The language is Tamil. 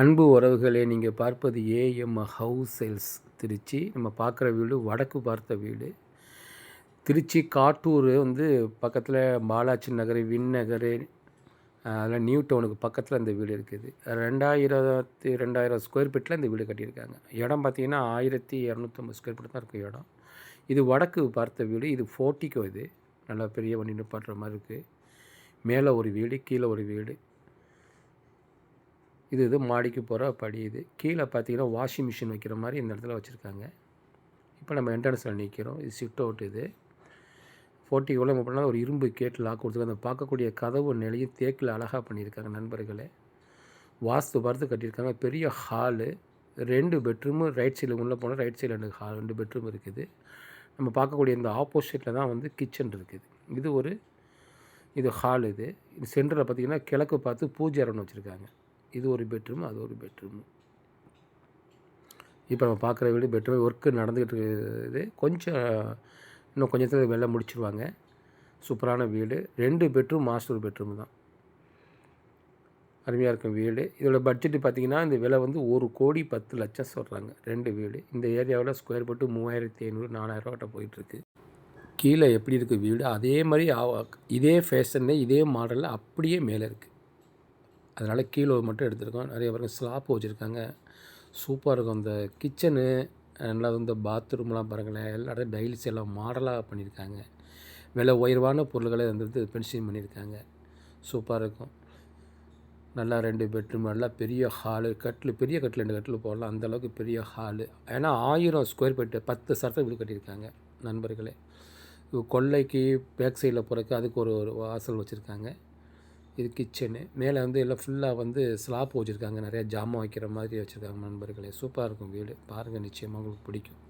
அன்பு உறவுகளே நீங்கள் பார்ப்பது ஏஎம் ஹவுஸ் சேல்ஸ் திருச்சி. நம்ம பார்க்குற வீடு வடக்கு பார்த்த வீடு. திருச்சி காட்டூர் வந்து பக்கத்தில் பாலாஜி நகர் வின் நகர் அதெல்லாம் நியூ டவுனுக்கு பக்கத்தில் இந்த வீடு இருக்குது. ரெண்டாயிரத்தி ரெண்டாயிரம் ஸ்கொயர் ஃபீட்டில் இந்த வீடு கட்டியிருக்காங்க. இடம் பார்த்திங்கன்னா ஆயிரத்தி இரநூத்தம்பது ஸ்கொயர் ஃபீட் தான் இருக்கும் இடம். இது வடக்கு பார்த்த வீடு. இது ஃபோர்ட்டிக்கோ இது. நல்லா பெரிய வண்டி நிப்பாட்டுற மாதிரி இருக்குது மேலே ஒரு வீடு கீழே ஒரு வீடு. இது இது மாடிக்கு போகிற படி இது. கீழே பார்த்தீங்கன்னா வாஷிங் மிஷின் வைக்கிற மாதிரி இந்த இடத்துல வச்சுருக்காங்க. இப்போ நம்ம என்ட்ரன்ஸில் நிற்கிறோம் இது சிட் அவுட் இது. ஃபோர்ட்டிக்குள்ளே நம்ம பண்ணால் ஒரு இரும்பு கேட்டு லாக் கொடுத்துருக்காங்க. அந்த பார்க்கக்கூடிய கதவு நிலையும் தேக்கில் அழகாக பண்ணியிருக்காங்க நண்பர்களே. வாஸ்து பார்த்து கட்டியிருக்காங்க. பெரிய ஹாலு ரெண்டு பெட்ரூமு ரைட் சைடில் உள்ளே போனால் ரைட் சைடில் ரெண்டு ஹால் ரெண்டு பெட்ரூம் இருக்குது. நம்ம பார்க்கக்கூடிய இந்த ஆப்போசிட்டில் தான் வந்து கிச்சன் இருக்குது. இது ஒரு இது ஹால் இது. இது சென்டரில் பார்த்திங்கன்னா கிழக்கு பார்த்து பூஜை அறைன்னு வச்சுருக்காங்க. இது ஒரு பெட்ரூம் அது ஒரு பெட்ரூம் இப்போ நம்ம பார்க்குற வீடு பெட்ரூம் ஒர்க்கு நடந்துக்கிட்டு இருக்குது. கொஞ்சம் இன்னும் கொஞ்சத்தில் வெளில முடிச்சிருவாங்க. சூப்பரான வீடு. ரெண்டு பெட்ரூம் மாஸ்டர் பெட்ரூம் தான். அருமையாக இருக்கும் வீடு. இதோட பட்ஜெட்டு பார்த்திங்கன்னா இந்த விலை வந்து ஒரு கோடி பத்து லட்சம் சொல்கிறாங்க ரெண்டு வீடு. இந்த ஏரியாவில் ஸ்கொயர் ஃபீட்டு மூவாயிரத்தி ஐநூறு நாலாயிரரூவாட்ட போயிட்டுருக்கு. கீழே எப்படி இருக்குது வீடு? அதே மாதிரி இதே ஃபேஷனில் இதே மாடலில் அப்படியே மேலே இருக்குது அதனால் கீழே மட்டும் எடுத்திருக்கோம். நிறைய பேருக்கு ஸ்லாப் வச்சுருக்காங்க. சூப்பராக இருக்கும். இந்த கிச்சனு நல்லா இந்த பாத்ரூம்லாம் பாருங்களேன். எல்லா இடத்துல டைல்ஸ் எல்லாம் மாடலாக பண்ணியிருக்காங்க. விலை உயர்வான பொருள்களை வந்து பென்ஷன் பண்ணியிருக்காங்க. சூப்பராக இருக்கும். நல்லா ரெண்டு பெட்ரூம் நல்லா பெரிய ஹாலு கட்டில் பெரிய கட்டில் ரெண்டு கட்டில் போடலாம். அந்தளவுக்கு பெரிய ஹாலு ஏன்னா ஆயிரம் ஸ்கொயர் ஃபீட்டு பத்து சரத்தை வீடு கட்டியிருக்காங்க நண்பர்களே. கொள்ளைக்கு பேக் சைடில் போகிறதுக்கு அதுக்கு ஒரு ஒரு வாசல் வச்சுருக்காங்க. இது கிச்சனு மேலே வந்து எல்லாம் ஃபுல்லாக வந்து ஸ்லாப் வச்சுருக்காங்க. நிறையா ஜாமான் வைக்கிற மாதிரி வச்சுருக்காங்க நண்பர்களே. சூப்பராக இருக்கும் வீடு பாருங்கள் நிச்சயமாக உங்களுக்கு பிடிக்கும்.